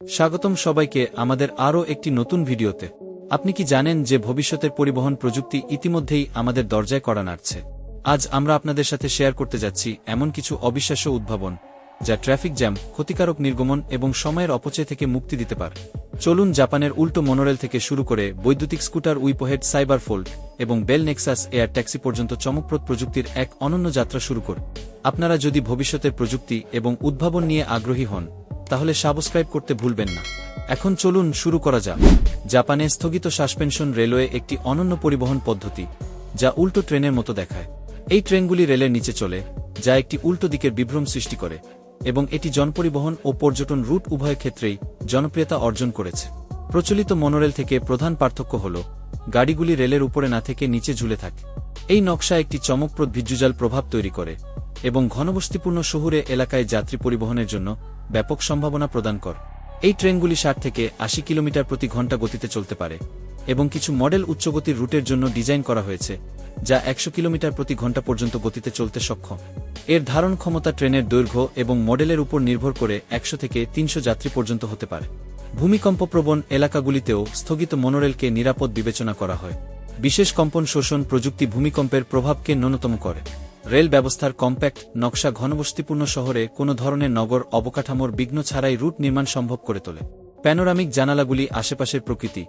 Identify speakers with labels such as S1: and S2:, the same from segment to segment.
S1: স্বাগতম সবাইকে আমাদের আরও একটি নতুন ভিডিওতে। আপনি কি জানেন যে ভবিষ্যতের পরিবহন প্রযুক্তি ইতিমধ্যেই আমাদের দরজায় করা নাড়ছে? আজ আমরা আপনাদের সাথে শেয়ার করতে যাচ্ছি এমন কিছু অবিশ্বাস্য উদ্ভাবন, যা ট্রাফিক জ্যাম, ক্ষতিকারক নির্গমন এবং সময়ের অপচয় থেকে মুক্তি দিতে পারে। চলুন জাপানের উল্টো মনোরেল থেকে শুরু করে বৈদ্যুতিক স্কুটার উইপোহেড সাইবার ফোল্ড এবং বেল নেক্সাস এয়ার ট্যাক্সি পর্যন্ত চমকপ্রদ প্রযুক্তির এক অনন্য যাত্রা শুরু করে আপনারা যদি ভবিষ্যতের প্রযুক্তি এবং উদ্ভাবন নিয়ে আগ্রহী হন তাহলে সাবস্ক্রাইব করতে ভুলবেন না। এখন চলুন শুরু করা যাক। জাপানে স্থগিত সাসপেনশন রেলওয়ে একটি অনন্য পরিবহন পদ্ধতি, যা উল্টো ট্রেনের মতো দেখায়। এই ট্রেনগুলি রেলের নিচে চলে, যা একটি উল্টো দিকের বিভ্রম সৃষ্টি করে, এবং এটি জনপরিবহন ও পর্যটন রুট উভয় ক্ষেত্রেই জনপ্রিয়তা অর্জন করেছে। প্রচলিত মনোরেল থেকে প্রধান পার্থক্য হল, গাড়িগুলি রেলের উপরে না থেকে নিচে ঝুলে থাকে। এই নকশা একটি চমকপ্রদ ভিজ্জুজাল প্রভাব তৈরি করে, এবং ঘনবস্তিপূর্ণ শহুরে এলাকায় যাত্রী পরিবহনের জন্য ব্যাপক সম্ভাবনা প্রদান কর। এই ট্রেনগুলি ষাট থেকে আশি কিলোমিটার প্রতি ঘণ্টা গতিতে চলতে পারে এবং কিছু মডেল উচ্চগতির রুটের জন্য ডিজাইন করা হয়েছে, যা একশো কিলোমিটার প্রতি ঘণ্টা পর্যন্ত গতিতে চলতে সক্ষম। এর ধারণ ক্ষমতা ট্রেনের দৈর্ঘ্য এবং মডেলের উপর নির্ভর করে একশো থেকে তিনশো যাত্রী পর্যন্ত হতে পারে। ভূমিকম্পপ্রবণ এলাকাগুলিতেও স্থগিত মনোরেলকে নিরাপদ বিবেচনা করা হয়। বিশেষ কম্পন শোষণ প্রযুক্তি ভূমিকম্পের প্রভাবকে ন্যূনতম করে। রেল ব্যবস্থার কম্প্যাক্ট, নকশা ঘনবস্তিপূর্ণ শহরে কোনো ধরনের নগর অবকাঠামোর বিঘ্ন ছাড়াই রুট নির্মাণ সম্ভব করে তোলে। প্যানোরামিক জানালাগুলি আশেপাশের প্রকৃতি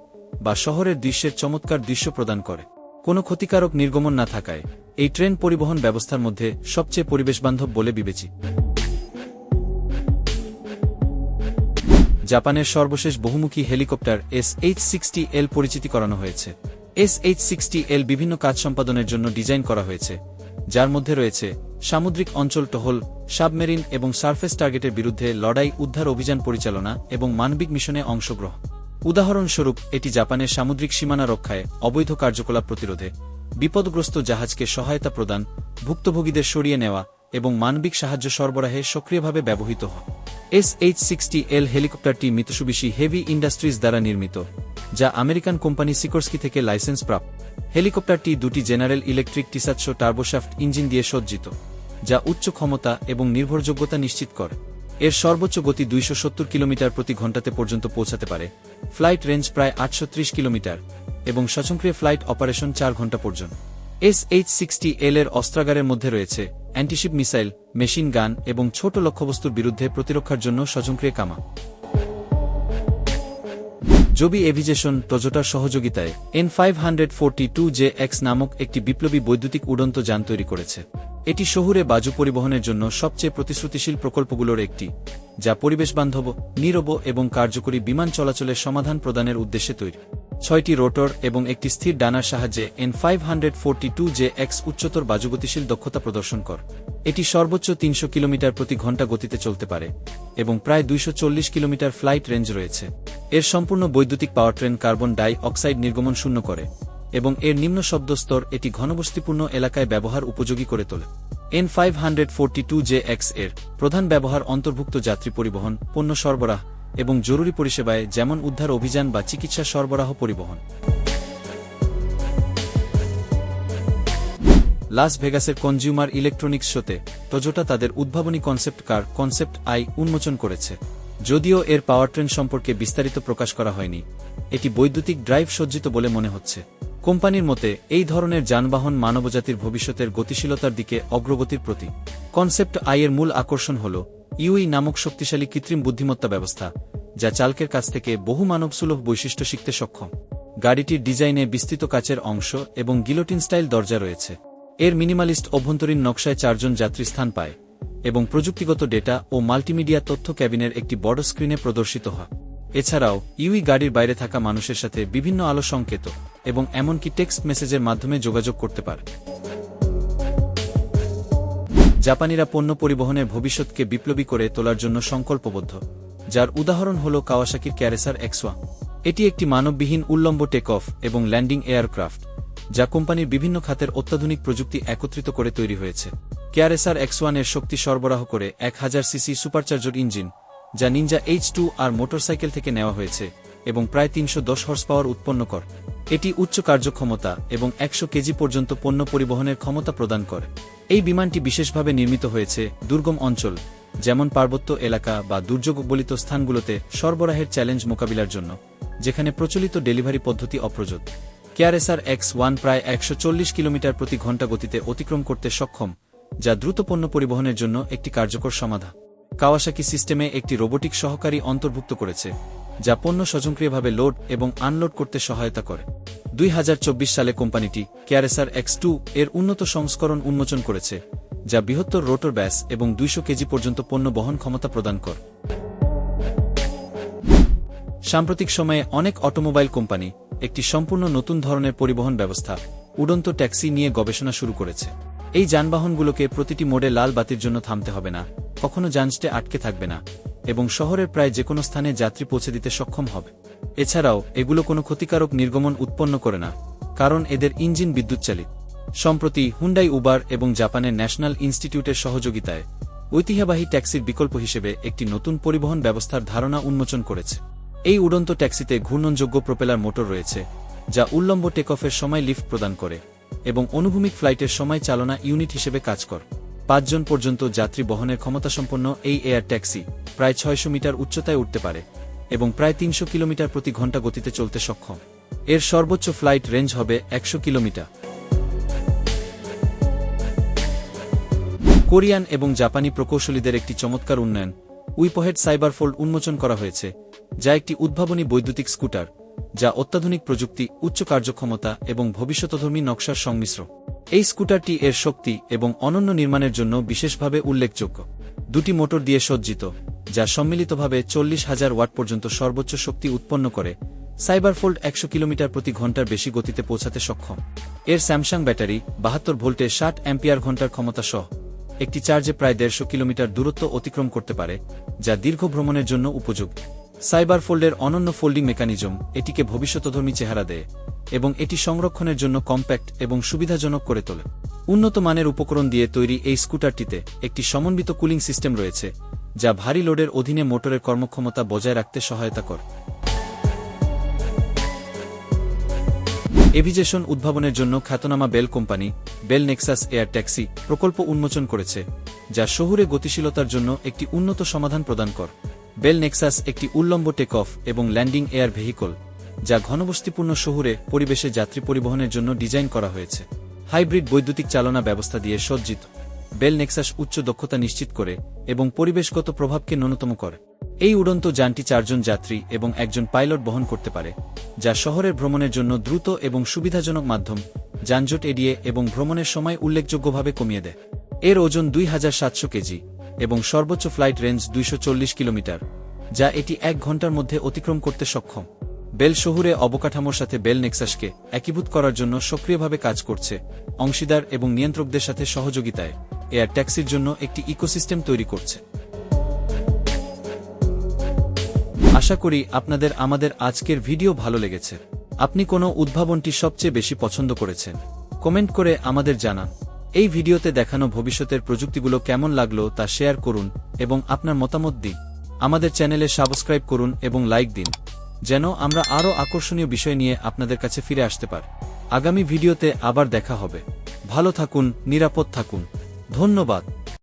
S1: বা শহরের দৃশ্যের চমৎকার দৃশ্য প্রদান করে। কোনো ক্ষতিকারক নির্গমন না থাকায় এই ট্রেন পরিবহন ব্যবস্থার মধ্যে সবচেয়ে পরিবেশবান্ধব বলে বিবেচিত জাপানের সর্বশেষ বহুমুখী helicopter S H sixty L পরিচিতি করানো হয়েছে। এস এইচ সিক্সটি এল বিভিন্ন কাজ সম্পাদনের জন্য ডিজাইন করা হয়েছে। যার মধ্যে রয়েছে সামুদ্রিক অঞ্চল টহল, সাবমেরিন এবং সারফেস টার্গেটের বিরুদ্ধে লড়াই, উদ্ধার অভিযান পরিচালনা এবং মানবিক মিশনে অংশগ্রহণ। উদাহরণস্বরূপ, এটি জাপানের সামুদ্রিক সীমানা রক্ষায় অবৈধ কার্যকলাপ প্রতিরোধে বিপদগ্রস্ত জাহাজকে সহায়তা প্রদান, ভুক্তভোগীদের সরিয়ে নেওয়া এবং মানবিক সাহায্য সরবরাহে সক্রিয়ভাবে ব্যবহৃত হয়। এস এইচ সিক্সটি এল হেলিকপ্টারটি মিতসুবিশি হেভি ইন্ডাস্ট্রিজ দ্বারা নির্মিত, যা আমেরিকান কোম্পানি সিকোর্সকি থেকে লাইসেন্স প্রাপ্ত। হেলিকপ্টারটি দুটি জেনারেল ইলেকট্রিক টিসাৎশো টার্বোশাফট ইঞ্জিন দিয়ে সজ্জিত, যা উচ্চ ক্ষমতা এবং নির্ভরযোগ্যতা নিশ্চিত করে। এর সর্বোচ্চ গতি দুইশো সত্তর কিলোমিটার প্রতি ঘন্টাতে পর্যন্ত পৌঁছাতে পারে। ফ্লাইট রেঞ্জ প্রায় আটশো ত্রিশ কিলোমিটার এবং স্বয়ংক্রিয় ফ্লাইট অপারেশন চার ঘণ্টা পর্যন্ত। এস এইচ সিক্সটি এল এর অস্ত্রাগারের মধ্যে রয়েছে অ্যান্টিশিপ মিসাইল, মেশিন গান এবং ছোট লক্ষ্যবস্তুর বিরুদ্ধে প্রতিরক্ষার জন্য স্বয়ংক্রিয় কামা। জবি এভিজেশন টজোটার সহযোগিতায় N five hundred two J X নামক একটি বিপ্লবী বৈদ্যুতিক উড়ন্ত যান তৈরি করেছে। এটি শহুরে বাজু পরিবহনের জন্য সবচেয়ে প্রতিশ্রুতিশীল প্রকল্পগুলোর একটি, যা পরিবেশবান্ধব, নীরব এবং কার্যকরী বিমান চলাচলের সমাধান প্রদানের উদ্দেশ্যে তৈরি। ছয়টি রোটর এবং একটি স্থির ডানার সাহায্যে N five hundred forty two J X উচ্চতর বাজুগতিশীল দক্ষতা প্রদর্শন কর। এটি সর্বোচ্চ তিনশো কিলোমিটার প্রতি ঘণ্টা গতিতে চলতে পারে এবং প্রায় দুইশো চল্লিশ কিলোমিটার ফ্লাইট রেঞ্জ রয়েছে। এর সম্পূর্ণ বৈদ্যুতিক পাওয়ার ট্রেন কার্বন ডাই অক্সাইড নির্গমন শূন্য করে, এবং এর নিম্ন শব্দ স্তর এটি ঘনবস্তিপূর্ণ এলাকায় ব্যবহার উপযোগী করে তোলে। N five hundred forty two J এক্সের প্রধান ব্যবহার অন্তর্ভুক্ত যাত্রী পরিবহন, পণ্য সরবরাহ, এবং জরুরি পরিষেবায় যেমন উদ্ধার অভিযান বা চিকিৎসা সরবরাহ পরিবহন। লাস ভেগাসের কনজিউমার ইলেকট্রনিক্স শোতে টজোটা তাদের উদ্ভাবনী কনসেপ্ট কার কনসেপ্ট আই উন্মোচন করেছে। যদিও এর পাওয়ার ট্রেন সম্পর্কে বিস্তারিত প্রকাশ করা হয়নি, এটি বৈদ্যুতিক ড্রাইভ সজ্জিত বলে মনে হচ্ছে। কোম্পানির মতে, এই ধরনের যানবাহন মানবজাতির ভবিষ্যতের গতিশীলতার দিকে অগ্রগতির প্রতি কনসেপ্ট আই এর মূল আকর্ষণ হল ইউই নামক শক্তিশালী কৃত্রিম বুদ্ধিমত্তা ব্যবস্থা, যা চালকের কাছ থেকে বহু মানবসুলভ বৈশিষ্ট্য শিখতে সক্ষম। গাড়িটির ডিজাইনে বিস্তৃত কাচের অংশ এবং গিলোটিন স্টাইল দরজা রয়েছে। এর মিনিমালিস্ট অভ্যন্তরীণ নকশায় চারজন যাত্রী স্থান পায়। এবং প্রযুক্তিগত ডেটা ও মাল্টিমিডিয়া তথ্য ক্যাবিনের একটি বড় স্ক্রিনে প্রদর্শিত হয়। এছাড়াও, ইউই গাড়ির বাইরে থাকা মানুষের সাথে বিভিন্ন আলো সংকেত এবং এমনকি টেক্সট মেসেজের মাধ্যমে যোগাযোগ করতে পারে। জাপানিরা পণ্য পরিবহনের ভবিষ্যৎকে বিপ্লবী করে তোলার জন্য সংকল্পবদ্ধ, যার উদাহরণ হল কাওয়াসাকির ক্যারেসার এক্সওয়া এটি একটি মানববিহীন উল্লম্ব টেক অফ এবং ল্যান্ডিং এয়ারক্রাফট। যা কোম্পানির বিভিন্ন খাতের অত্যাধুনিক প্রযুক্তি একত্রিত করে তৈরি হয়েছে। কেয়ারেসার এক্স ওয়ানের শক্তি সরবরাহ করে এক হাজার সিসি সুপারচার্জার ইঞ্জিন, যা Ninja H two R motorcycle থেকে নেওয়া হয়েছে এবং প্রায় তিনশো দশ হর্স পাওয়ার উৎপন্ন কর। এটি উচ্চ কার্যক্ষমতা এবং একশো কেজি পর্যন্ত পণ্য পরিবহনের ক্ষমতা প্রদান করে। এই বিমানটি বিশেষভাবে নির্মিত হয়েছে দুর্গম অঞ্চল, যেমন পার্বত্য এলাকা বা দুর্যোগবলিত স্থানগুলোতে সরবরাহের চ্যালেঞ্জ মোকাবিলার জন্য, যেখানে প্রচলিত ডেলিভারি পদ্ধতি অপ্রযোগ কেয়ারএসআর এক্স ওয়ান প্রায় একশো চল্লিশ কিলোমিটার প্রতি ঘণ্টা গতিতে অতিক্রম করতে সক্ষম, যা দ্রুত পণ্য পরিবহনের জন্য একটি কার্যকর সমাধান কাওয়াসাকি সিস্টেমে একটি রোবোটিক সহকারী অন্তর্ভুক্ত করেছে, যা পণ্য স্বয়ংক্রিয়ভাবে লোড এবং আনলোড করতে সহায়তা করে। দুই হাজার চব্বিশ সালে কোম্পানিটি কেয়ারেসার এক্স টু এর উন্নত সংস্করণ উন্মোচন করেছে, যা বৃহত্তর রোটর ব্যাস এবং দুইশো কেজি পর্যন্ত পণ্য বহন ক্ষমতা প্রদান করে। সাম্প্রতিক সময়ে অনেক অটোমোবাইল কোম্পানি একটি সম্পূর্ণ নতুন ধরনের পরিবহন ব্যবস্থা উড়ন্ত ট্যাক্সি নিয়ে গবেষণা শুরু করেছে। এই যানবাহনগুলোকে প্রতিটি মোড়ে লাল বাতির জন্য থামতে হবে না, কখনো যানজটে আটকে থাকবে না, এবং শহরের প্রায় যে কোনো স্থানে যাত্রী পৌঁছে দিতে সক্ষম হবে। এছাড়াও, এগুলো কোনো ক্ষতিকারক নির্গমন উৎপন্ন করে না, কারণ এদের ইঞ্জিন বিদ্যুৎ চালিত সম্প্রতি হুন্ডাই উবার এবং জাপানের ন্যাশনাল ইনস্টিটিউটের সহযোগিতায় ঐতিহ্যবাহী ট্যাক্সির বিকল্প হিসেবে একটি নতুন পরিবহন ব্যবস্থার ধারণা উন্মোচন করেছে। এই উড়ন্ত ট্যাক্সিতে ঘূর্ণনযোগ্য প্রোপেলার মোটর রয়েছে, যা উল্লম্ব টেকঅফের সময় লিফট প্রদান করে এবং অনুভূমিক ফ্লাইটের সময় চালনা ইউনিট হিসেবে কাজ কর। পাঁচজন পর্যন্ত যাত্রী বহনের ক্ষমতাসম্পন্ন এই এয়ার ট্যাক্সি প্রায় ছয়শো মিটার উচ্চতায় উঠতে পারে এবং প্রায় তিনশো কিলোমিটার প্রতি ঘণ্টা গতিতে চলতে সক্ষম। এর সর্বোচ্চ ফ্লাইট রেঞ্জ হবে একশো কিলোমিটার। কোরিয়ান এবং জাপানি প্রকৌশলীদের একটি চমৎকার উন্নয়ন উইপহেড সাইবারফোল্ড উন্মোচন করা হয়েছে, যা একটি উদ্ভাবনী বৈদ্যুতিক স্কুটার, যা অত্যাধুনিক প্রযুক্তি, উচ্চ কার্যক্ষমতা এবং ভবিষ্যতধর্মী নকশার সংমিশ্র। এই স্কুটারটি এর শক্তি এবং অনন্য নির্মাণের জন্য বিশেষভাবে উল্লেখযোগ্য। দুটি মোটর দিয়ে সজ্জিত, যা সম্মিলিতভাবে চল্লিশ হাজার ওয়াট পর্যন্ত সর্বোচ্চ শক্তি উৎপন্ন করে, সাইবারফোল্ড একশো কিলোমিটার প্রতি ঘণ্টার বেশি গতিতে পৌঁছাতে সক্ষম। এর স্যামসাং ব্যাটারি বাহাত্তর ভোল্টে ষাট অ্যাম্পিয়ার ঘণ্টার ক্ষমতা সহ একটি চার্জে প্রায় দেড়শো কিলোমিটার দূরত্ব অতিক্রম করতে পারে, যা দীর্ঘ ভ্রমণের জন্য উপযোগী। সাইবার ফোল্ডের অনন্য ফোল্ডিং মেকানিজম এটিকে ভবিষ্যতধর্মী চেহারা দেয় এবং এটি সংরক্ষণের জন্য কম্প্যাক্ট এবং সুবিধাজনক করে তোলে। উন্নত মানের উপকরণ দিয়ে তৈরি এই স্কুটারটিতে একটি সমন্বিত কুলিং সিস্টেম রয়েছে, যা ভারী লোডের অধীনে মোটরের কর্মক্ষমতা বজায় রাখতে সহায়তা করে। এভিজেশন উদ্ভাবনের জন্য খ্যাতনামা Bell company, Bell Nexus air taxi প্রকল্প উন্মোচন করেছে, যা শহুরে গতিশীলতার জন্য একটি উন্নত সমাধান প্রদান কর। বেল নেক্সাস একটি উল্লম্ব টেক অফ এবং ল্যান্ডিং এয়ার ভেহিকল, যা ঘনবস্তিপূর্ণ শহুরে পরিবেশে যাত্রী পরিবহনের জন্য ডিজাইন করা হয়েছে। হাইব্রিড বৈদ্যুতিক চালনা ব্যবস্থা দিয়ে সজ্জিত। বেল নেক্সাস উচ্চ দক্ষতা নিশ্চিত করে এবং পরিবেশগত প্রভাবকে ন্যূনতম করে। এই উড়ন্ত যানটি চারজন যাত্রী এবং একজন পাইলট বহন করতে পারে, যা শহরের ভ্রমণের জন্য দ্রুত এবং সুবিধাজনক মাধ্যম, যানজট এড়িয়ে এবং ভ্রমণের সময় উল্লেখযোগ্যভাবে কমিয়ে দেয়। এর ওজন দুই হাজার সাতশো কেজি এবং সর্বোচ্চ ফ্লাইট রেঞ্জ দুইশ চল্লিশ কিলোমিটার, যা এটি এক ঘণ্টার মধ্যে অতিক্রম করতে সক্ষম। বেল শহুরে অবকাঠামোর সাথে বেল নেক্সাসকে একীভূত করার জন্য সক্রিয়ভাবে কাজ করছে অংশীদার এবং নিয়ন্ত্রকদের সাথে সহযোগিতায় এয়ার ট্যাক্সির জন্য একটি ইকোসিস্টেম তৈরি করছে। আশা করি আপনাদের আমাদের আজকের ভিডিও ভালো লেগেছে। আপনি কোনো উদ্ভাবনটি সবচেয়ে বেশি পছন্দ করেছেন, কমেন্ট করে আমাদের জানান। এই ভিডিওতে দেখানো ভবিষ্যতের প্রযুক্তিগুলো কেমন লাগল তা শেয়ার করুন এবং আপনার মতামত দিন। আমাদের চ্যানেলে সাবস্ক্রাইব করুন এবং লাইক দিন, যেন আমরা আরও আকর্ষণীয় বিষয় নিয়ে আপনাদের কাছে ফিরে আসতে পার। আগামী ভিডিওতে আবার দেখা হবে। ভালো থাকুন, নিরাপদ থাকুন। ধন্যবাদ।